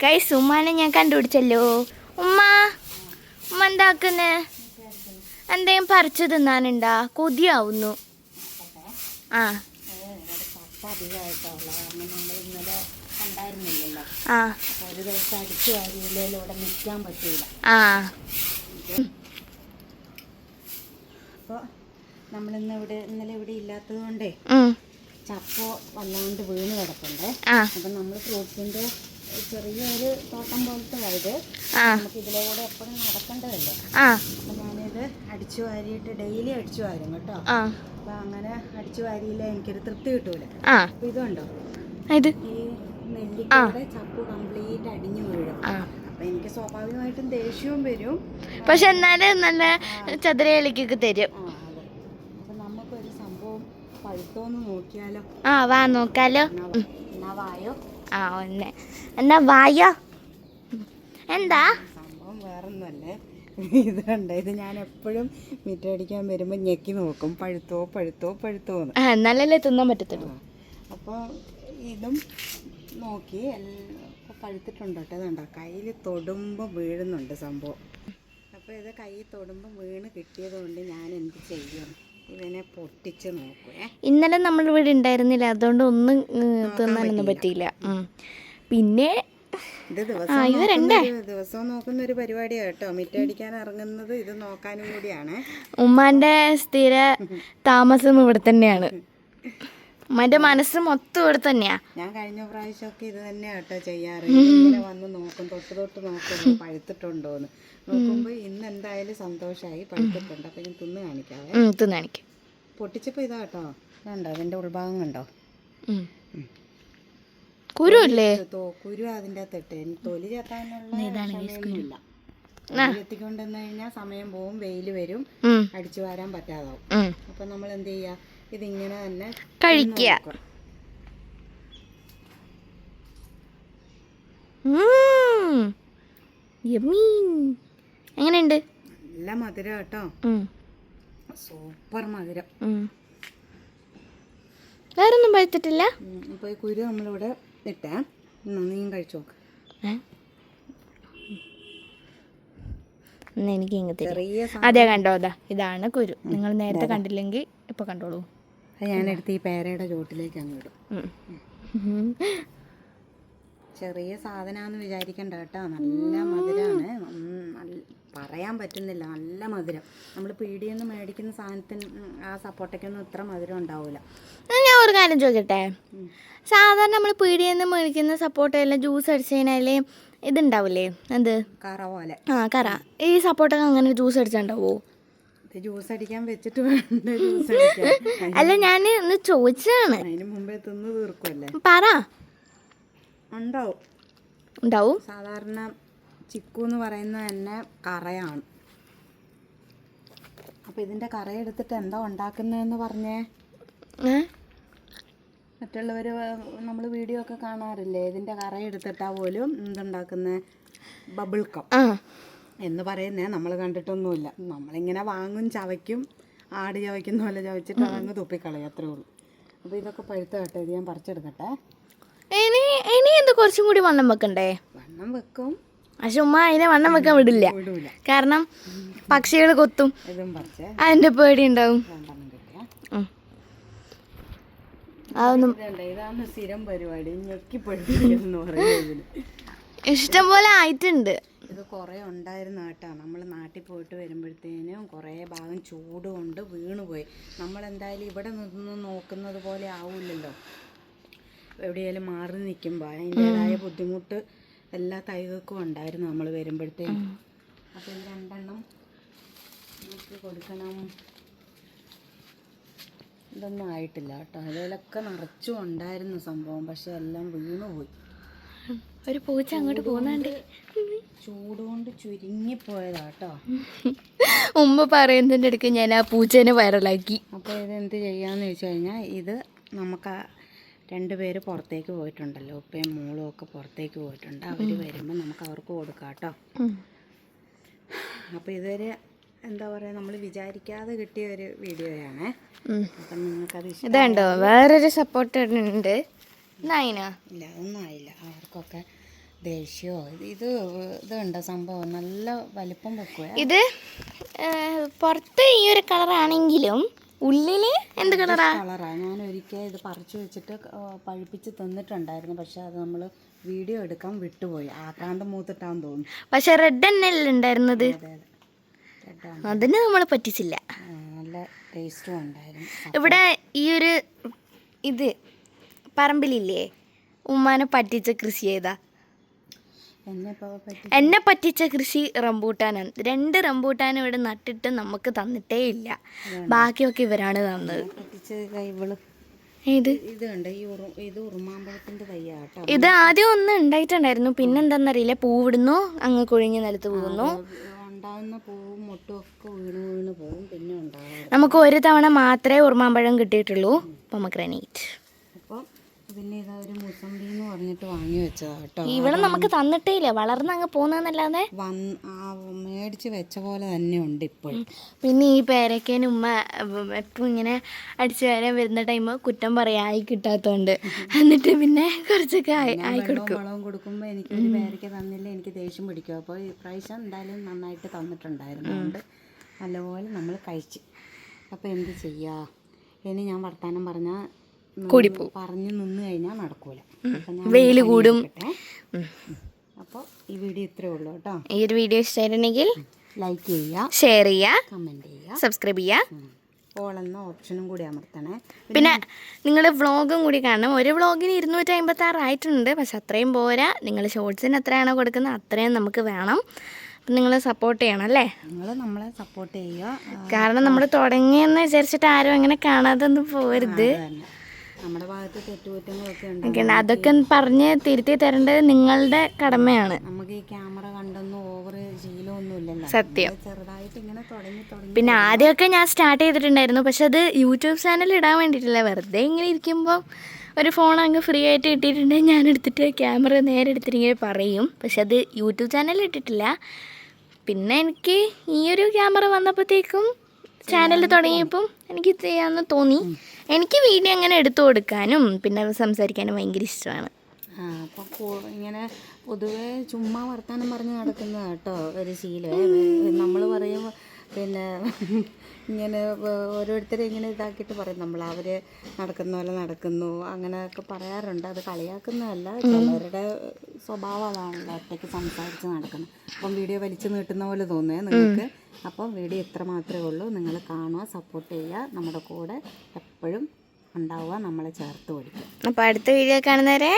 കൈസ് ഉമ്മാനെ ഞാൻ കണ്ടുപിടിച്ചല്ലോ. ഉമ്മ ഉമ്മ എന്താക്കുന്നേ? എന്തെങ്കിലും പറിച്ചു തിന്നാനുണ്ടാ? കൊതിയാവുന്നു. ആ. ആ. ഒരു ദിവസം അടിച്ചു വാരിയില്ലേലും ഇവിടെ നിൽക്കാൻ ആ. അപ്പോൾ നമ്മളിന്ന് ഇവിടെ ഇന്നലെ ഇവിടെ ഇല്ലാത്തത് കൊണ്ടേ ചപ്പ വല്ലാണ്ട് വീണ് കിടപ്പുണ്ട്. അപ്പൊ നമ്മൾ ഫ്രൂട്ട്സിന്റെ ചെറിയൊരു തോട്ടം പോലത്തെ വയത് നമുക്ക് ഇതിലൂടെ എപ്പോഴും നടക്കേണ്ടതല്ലേ? ആ. അപ്പം ഞാനിത് അടിച്ചു വാരിയിട്ട് ഡെയിലി അടിച്ചു വാരും കേട്ടോ. ആ. അപ്പം അങ്ങനെ അടിച്ചു വാരിയില്ല എനിക്കൊരു തൃപ്തി കിട്ടൂല. ആ. അപ്പം ഇതുണ്ടോ? ഇത്? ഈ നെല്ലിക്കയുടെ ചപ്പ് കംപ്ലീറ്റ് അടിഞ്ഞു വീഴും. അപ്പം എനിക്ക് സ്വാഭാവികമായിട്ടും ദേഷ്യവും വരും. പക്ഷെ എന്നാലും നല്ല ചതുരയിലേക്കൊക്കെ തരും ആ അതെ അപ്പം നമുക്കൊരു സംഭവം പഴുത്തോന്ന് നോക്കിയാലോ ആ വാ നോക്കാലോ. ആ ഒന്ന്. എന്നാ വായോ? എന്താ? സംഭവം വേറൊന്നുമല്ലേ? ഇത് കണ്ട ഇത് ഞാൻ എപ്പോഴും മിറ്റടിക്കാൻ വരുമ്പോൾ ഞെക്കി നോക്കും. പഴുത്തോ പഴുത്തോ പഴുത്തോ എന്ന്. ആ തിന്നാൻ പറ്റത്തുള്ളൂ. അപ്പോൾ ഇതും നോക്കി. ഇപ്പോൾ പഴുത്തിട്ടുണ്ട് കേട്ടോ ഇതുണ്ടോ? കയ്യിൽ തൊടുമ്പോൾ വീഴുന്നുണ്ട് സംഭവം. അപ്പോൾ ഇത് കൈ തൊടുമ്പോൾ വീണ് കിട്ടിയത് കൊണ്ട് ഞാൻ എന്ത് ചെയ്യും? ഇതിനെ പൊട്ടിച്ച് നോക്കുവേ. ഇന്നലെ നമ്മൾ ഇവിടെ ഉണ്ടായിരുന്നില്ല. അതുകൊണ്ട് ഒന്നും തിന്നാനൊന്നും പറ്റിയില്ല. പിന്നെ ഇത് ദിവസം. നോക്കുന്ന ഒരു- ദിവസവും നോക്കുന്ന ഒരു പരിപാടിയാണ് കേട്ടോ. മിറ്റടിക്കാൻ ഇറങ്ങുന്നത് ഇത് നോക്കാനും കൂടിയാണ്. ഉമ്മാന്റെ സ്ഥിര താമസം ഇവിടെ തന്നെയാണ്. ഉമ്മാന്റെ മനസ്സ് മൊത്തം ഇവിടെ തന്നെയാ. ഞാൻ കഴിഞ്ഞ പ്രാവശ്യമൊക്കെ ഇത് തന്നെയാ കേട്ടോ ചെയ്യാറ്. ഇങ്ങനെ വന്ന് നോക്കും തൊട്ട് തൊട്ട് നോക്കും പഴുത്തിട്ടുണ്ടോന്ന്. നോക്കുമ്പോ ഇന്ന് എന്തായാലും സന്തോഷമായി പഴുത്തിട്ടുണ്ട്. അപ്പൊ ഞാൻ തിന്ന് കാണിക്കാവേ. തിന്ന് തിന്നാണിക്ക് പൊട്ടിച്ചപ്പോ ഇതാ കേട്ടോ. കണ്ടോ? അതിന്റെ ഉൾഭാഗം കണ്ടോ. കുരു അല്ലേ? തോ- കുരു അതിന്റെ അകത്തിട്ട്. തൊലി ചെത്താനുള്ള സമയമൊന്നുമില്ല എത്തിക്കൊണ്ടുവന്നു കഴിഞ്ഞാൽ സമയം പോവും വെയിൽ വരും അടിച്ചു വാരാൻ പറ്റാതാവും. അപ്പൊ നമ്മൾ എന്ത് ചെയ്യുക ഇതിങ്ങനെ തന്നെ കഴിക്കുക. എങ്ങനെയുണ്ട്? നല്ല മധുരം കേട്ടോ. സൂപ്പർ മധുരം. വേറൊന്നും പഴുത്തിട്ടില്ല? അപ്പോൾ ഈ കുരു നമ്മളിവിടെ ഇട്ടേ. നീയും കഴിച്ചു? നോക്ക്? എനിക്ക് ചെറിയ അതെ കണ്ടോ? അതാ ഇതാണ് കുരു. നിങ്ങൾ നേരത്തെ കണ്ടില്ലെങ്കിൽ ഇപ്പൊ കണ്ടോളൂ. അത് ഞാനെടുത്ത് ഈ പേരയുടെ ചോട്ടിലേക്ക് അങ്ങ് ഇടും. ചെറിയ സാധനമാണെന്ന് വിചാരിക്കണ്ട കേട്ടോ. നല്ല മധുരമാണ് പറയാൻ പറ്റുന്നില്ല. നല്ല മധുരം. നമ്മൾ പീടിയിൽ നിന്ന് മേടിക്കുന്ന സാധനത്തിന് ആ സപ്പോട്ടയ്ക്കൊന്നും ഇത്ര മധുരം ഉണ്ടാവില്ല ഞാൻ ഒരു കാര്യം ചോദിക്കട്ടെ? സാധാരണ നമ്മൾ പീടിയിൽ നിന്ന് മേടിക്കുന്ന സപ്പോർട്ട എല്ലാം ജ്യൂസ് അടിച്ചു കഴിഞ്ഞാൽ ഇതുണ്ടാവില്ലേ എന്ത്? കറ പോലെ. ആ കറ. ഈ സപ്പോർട്ടൊക്കെ അങ്ങനെ ജ്യൂസ് അടിച്ചുണ്ടാവോ? ജ്യൂസ് അടിക്കാൻ വെച്ചിട്ട് വേണ്ട ജ്യൂസ് അടിക്കാൻ? അല്ല ഞാൻ ഇന്ന് ചോദിച്ചതാണ്. അതിന് മുമ്പേ തിന്ന് തീർക്കുമല്ലേ പറ. ഉണ്ടാവും. ഉണ്ടാവും. സാധാരണ ചിക്കു എന്ന് പറയുന്നത് തന്നെ കറയാണ്. അപ്പോൾ ഇതിന്റെ കറ എടുത്തിട്ട് എന്താ ഉണ്ടാക്കുന്നതെന്ന് പറഞ്ഞേ? മറ്റുള്ളവർ നമ്മൾ വീഡിയോ ഒക്കെ കാണാറില്ലേ? ഇതിന്റെ കറ എടുത്തിട്ടാ പോലും എന്തുണ്ടാക്കുന്ന? Bubble cup. ആ. എന്ന് പറയുന്നേ നമ്മൾ കണ്ടിട്ടൊന്നുമില്ല. നമ്മളിങ്ങനെ വാങ്ങും ചവയ്ക്കും ആട് ചവയ്ക്കുന്ന പോലെ ചവച്ചിട്ട് അതങ്ങ് തുപ്പിക്കളയും അത്രേ ഉള്ളൂ. അപ്പോൾ ഇതൊക്കെ പഴുത്ത കേട്ടോ ഇത് ഞാൻ പറിച്ചെടുക്കട്ടെ. ഇനി ഇനി എന്ത് കുറച്ചും കൂടി വണ്ണം വെക്കണ്ടേ? വണ്ണം വെക്കും. പക്ഷെ ഉമ്മ അതിനെ വണ്ണം വെക്കാൻ വിടില്ല. വിടൂല. കാരണം പക്ഷികൾ കൊത്തും. അതിന്റെ പേടി ഉണ്ടാവും. അതൊന്നും ഇതാണ് സ്ഥിരം പരിപാടി. ഇഷ്ടം പോലെ ആയിട്ടുണ്ട്. ഇത് കുറേ ഉണ്ടായിരുന്ന കേട്ടോ. നമ്മൾ നാട്ടിൽ പോയിട്ട് വരുമ്പോഴത്തേനും കുറേ ഭാഗം ചൂട് കൊണ്ട് വീണുപോയി നമ്മൾ എന്തായാലും ഇവിടെ നിന്ന് നോക്കുന്നത് പോലെ ആവില്ലല്ലോ. എവിടെയാലും മാറി നിൽക്കുമ്പോൾ അതിന്റെതായ ബുദ്ധിമുട്ട് എല്ലാ തൈകൾക്കും ഉണ്ടായിരുന്നു നമ്മൾ വരുമ്പോഴത്തേനും. അപ്പോൾ ഈ രണ്ടെണ്ണം നമുക്ക് കൊടുക്കണം. ഇതൊന്നും ആയിട്ടില്ല കേട്ടോ. അതിലൊക്കെ നിറച്ചും ഉണ്ടായിരുന്നു സംഭവം. പക്ഷെ എല്ലാം വീണുപോയി. ഒരു പൂച്ച അങ്ങോട്ട് പോകുന്നുണ്ട്. ചൂട് ചുരുങ്ങിപ്പോയതാട്ടോ ഉമ്മ പറയുന്നതിന്റെ അടുക്ക് ഞാൻ ആ പൂച്ചേനെ വൈറലാക്കി. അപ്പോൾ ഇത് എന്ത് ചെയ്യാന്ന് വെച്ച് കഴിഞ്ഞാൽ ഇത് നമുക്ക് ആ രണ്ട് പേര് പുറത്തേക്ക് പോയിട്ടുണ്ടല്ലോ. ഉപ്പയും മോളും ഒക്കെ പുറത്തേക്ക് പോയിട്ടുണ്ട്. അവർ വരുമ്പോൾ നമുക്ക് അവർക്ക് കൊടുക്കാം കേട്ടോ അപ്പോൾ ഇതൊരു എന്താ പറയുക നമ്മൾ വിചാരിക്കാതെ കിട്ടിയ ഒരു വീഡിയോയാണ്. അപ്പം നിങ്ങൾക്കത് ഇതുണ്ടോ? വേറൊരു സപ്പോർട്ട് ഉണ്ട് ഇല്ല അതൊന്നും ആയില്ല. അവർക്കൊക്കെ ദേഷ്യമോ ഇത് ഇത് ഇതുണ്ട് സംഭവം? നല്ല വലിപ്പം വെക്കുക ഇത് പുറത്ത് ഈ ഒരു കളറാണെങ്കിലും ഉള്ളിൽ എന്ത് കളറാ? കളറാണ് ഞാൻ ഒരിക്കൽ ഇത് പറിച്ചു വെച്ചിട്ട് പഴുപ്പിച്ച് തന്നിട്ടുണ്ടായിരുന്നു. പക്ഷെ അത് നമ്മൾ വീഡിയോ എടുക്കാൻ വിട്ടുപോയി. ആക്കാണ്ട് മൂത്തിട്ടാന്ന് തോന്നുന്നു. പക്ഷെ റെഡ് തന്നെയല്ലേ ഉണ്ടായിരുന്നത് അതിന് നമ്മൾ പറ്റിച്ചില്ല. നല്ല ടേസ്റ്റും ഉണ്ടായിരുന്നു. ഇവിടെ ഈ ഒരു ഇത് പറമ്പിലില്ലേ? ഉമ്മാനെ പറ്റിച്ച കൃഷി ചെയ്താ എന്നെ പറ്റിച്ച കൃഷി റംബൂട്ടാനാണ്. രണ്ട് റംബൂട്ടാൻ ഇവിടെ നട്ടിട്ട് നമുക്ക് തന്നിട്ടേ ഇല്ല ബാക്കിയൊക്കെ ഇവരാണ് തന്നത്. ഏത്? ഇത് ആദ്യം ഒന്ന് ഉണ്ടായിട്ടുണ്ടായിരുന്നു. പിന്നെന്താന്നറിയില്ല പൂവിടുന്നു അങ്ങ് കൊഴിഞ്ഞ് നിലത്ത് പോകുന്നു. നമുക്ക് ഒരു തവണ മാത്രമേ ഉറുമാമ്പഴം കിട്ടിയിട്ടുള്ളൂ. പൊമഗ്രാനൈറ്റ് പിന്നെ ഇതാ ഒരു മുസമ്പി എന്ന് പറഞ്ഞിട്ട് വാങ്ങി വെച്ചതാ കേട്ടോ. ഇവിടെ നമുക്ക് തന്നിട്ടേ ഇല്ല വളർന്ന് അങ്ങ് പോന്നല്ലാതെ വന്ന് ആ മേടിച്ച് വെച്ച പോലെ തന്നെ ഉണ്ട് ഇപ്പോഴും. പിന്നെ ഈ പേരക്കേന് ഉമ്മ എപ്പം ഇങ്ങനെ അടിച്ചു വരാൻ വരുന്ന ടൈം കുറ്റം പറയാ ആയി കിട്ടാത്തോണ്ട്. എന്നിട്ട് പിന്നെ കുറച്ചൊക്കെ ആയി കൊടുക്കും. വളവും കൊടുക്കുമ്പോൾ എനിക്ക് ഒരു പേരക്ക തന്നില്ല എനിക്ക് ദേഷ്യം പിടിക്കും. അപ്പോൾ ഈ പ്രാവശ്യം എന്തായാലും നന്നായിട്ട് തന്നിട്ടുണ്ടായിരുന്നു അതുകൊണ്ട് നല്ലപോലെ നമ്മൾ കഴിച്ചു. അപ്പോൾ എന്ത് ചെയ്യാ? ഇനി ഞാൻ വർത്താനം പറഞ്ഞാൽ കൂടിപ്പോവും. പറഞ്ഞു നിന്ന് കഴിഞ്ഞാൽ നടക്കൂല. വെയിൽ കൂടും. അപ്പോൾ ഈ വീഡിയോ ഇത്രേ ഉള്ളൂ കേട്ടോ. ഈ ഒരു വീഡിയോ ഇഷ്ടമായിരുന്നെങ്കിൽ ലൈക്ക് ചെയ്യുക ഷെയർ ചെയ്യുക കമന്റ് ചെയ്യുക. സബ്സ്ക്രൈബ് ചെയ്യുക. ഓൾ എന്ന ഓപ്ഷനും കൂടി അമർത്തണേ. പിന്നെ നിങ്ങൾ വ്ളോഗും കൂടി കാണണം. ഒരു വ്ളോഗിന് ഇരുന്നൂറ്റി അമ്പത്തി ആറ് ആയിട്ടുണ്ട്. പക്ഷെ അത്രയും പോരാ. നിങ്ങൾ ഷോർട്സിന് എത്രയാണോ കൊടുക്കുന്നത് അത്രയും നമുക്ക് വേണം. അപ്പം നിങ്ങൾ സപ്പോർട്ട് ചെയ്യണം അല്ലേ? നിങ്ങൾ നമ്മളെ സപ്പോർട്ട് ചെയ്യുക. കാരണം നമ്മൾ തുടങ്ങിയെന്ന് വിചാരിച്ചിട്ട് ആരും അങ്ങനെ കാണാതെ ഒന്നും പോരുത് നമ്മുടെ ഭാഗത്ത് തെറ്റുകുറ്റങ്ങളൊക്കെ ഉണ്ട് ഓക്കെ അതൊക്കെ പറഞ്ഞ് തിരുത്തി തരേണ്ടത് നിങ്ങളുടെ കടമയാണ്. നമുക്ക് ഈ ക്യാമറ കണ്ടൊന്നും ഓവർ സത്യം. ചെറുതായിട്ട് ഇങ്ങനെ തുടങ്ങി തുടങ്ങി പിന്നെ ആദ്യമൊക്കെ ഞാൻ സ്റ്റാർട്ട് ചെയ്തിട്ടുണ്ടായിരുന്നു. പക്ഷെ അത് യൂട്യൂബ് ചാനൽ ഇടാൻ വേണ്ടിയിട്ടില്ല. വെറുതെ ഇങ്ങനെ ഇരിക്കുമ്പോൾ ഒരു ഫോൺ അങ്ങ് ഫ്രീ ആയിട്ട് കിട്ടിയിട്ടുണ്ടെങ്കിൽ ഞാൻ എടുത്തിട്ട് ക്യാമറ നേരെ എടുത്തിട്ട് ഇങ്ങനെ പറയും. പക്ഷെ അത് യൂട്യൂബ് ചാനൽ ഇട്ടിട്ടില്ല. പിന്നെ എനിക്ക് ഈ ഒരു ക്യാമറ വന്നപ്പോഴത്തേക്കും ചാനൽ തുടങ്ങിയപ്പം എനിക്ക് ചെയ്യാമെന്ന് തോന്നി. എനിക്ക് വീഡിയോ അങ്ങനെ എടുത്തു കൊടുക്കാനും പിന്നെ സംസാരിക്കാനും ഭയങ്കര ഇഷ്ടമാണ്. അപ്പോൾ ഇങ്ങനെ പൊതുവെ ചുമ്മാ വർത്താനം പറഞ്ഞ് നടക്കുന്ന കേട്ടോ ഒരു ശീലം. നമ്മൾ പറയുമ്പോൾ പിന്നെ ഇങ്ങനെ ഓരോരുത്തരെ ഇങ്ങനെ ഇതാക്കിയിട്ട് പറയും. നമ്മൾ അവർ നടക്കുന്ന പോലെ നടക്കുന്നു. അങ്ങനെയൊക്കെ പറയാറുണ്ട്. അത് കളിയാക്കുന്നതല്ല. ചിലരുടെ സ്വഭാവം അതാണല്ലോ ഒറ്റയ്ക്ക് സംസാരിച്ച് നടക്കുന്നത് അപ്പം വീഡിയോ വലിച്ചു നീട്ടുന്ന പോലെ തോന്നുക നിങ്ങൾക്ക്. അപ്പം വീഡിയോ ഇത്ര മാത്രമേ ഉള്ളൂ. നിങ്ങൾ കാണുക സപ്പോർട്ട് ചെയ്യുക. നമ്മുടെ കൂടെ എപ്പോഴും ഉണ്ടാവുക നമ്മളെ ചേർത്ത് പഠിക്കുക അപ്പോൾ അടുത്ത വീഡിയോ കാണുന്നവരെ